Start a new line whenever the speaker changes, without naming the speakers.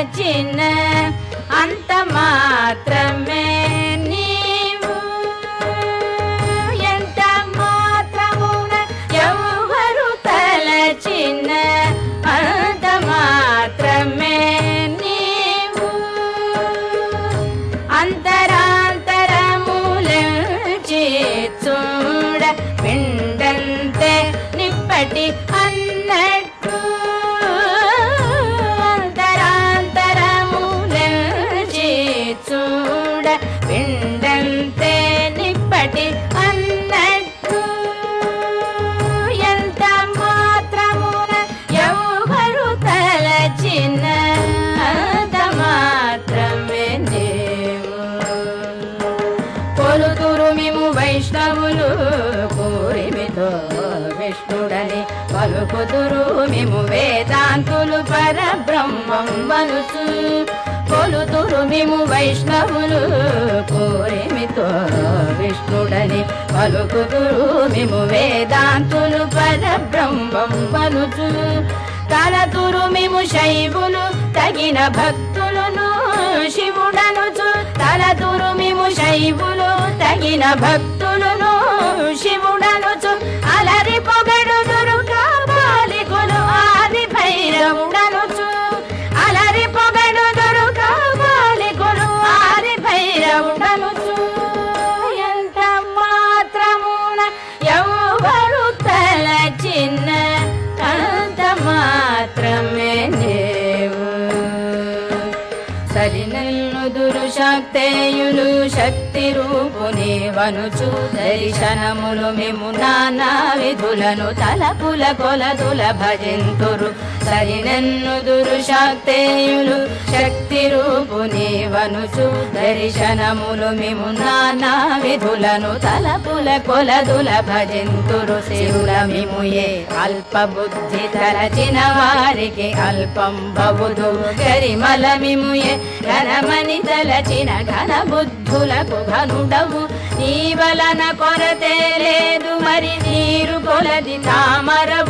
తలచిన అంత మాత్రమే నీవు ఎంత మాత్రమున ఎవరు తలచిన అంత మాత్రమే నీవు అంతరాంతరములంచి చూడ పిండంతే నిప్పటి ఒకటి అన్నట్టు ఎంత మాత్రమున ఎవరు తలచిన అంత మాత్రమే దేవు కొలుతురు మేము వైష్ణవులు కోరిమితో విష్ణుడని పలుకుదురు మేము వేదాంతులు పరబ్రహ్మం మనుసు కొలుతురు మేము వైష్ణవులు కోరిమితో విష్ణుడని పలుకుదురు మేము వేదాంతులు పరబ్రహ్మం మనుసు తలతురు మేము శైవులు తగిన భక్తులను శివుడనుచు. తలతురు మేము శైవులు తగిన భక్తులను శివుడు കരിനല്ലോ దురు శక్తేయులు శక్తి రూపుని వనుచు. దర్శనములు మేము నానా విధులను తలపుల కొలదుల భజింతురు. సరినన్ను దురుశక్తేయులు శక్తి రూపుని వనుచు. దర్శనములు మేము నానా విధులను తలపుల కొలదుల భజింతురు. శివుల మిము ఏ అల్ప బుద్ధి తలచిన వారికి అల్పం బవుదు. గరిమల మిముయే ఘనమని తలచిన ఘన బుద్ధులకు ఘనుడవు. నీ వలన కొరతే లేదు మరి నీరు కొలది తామరవు.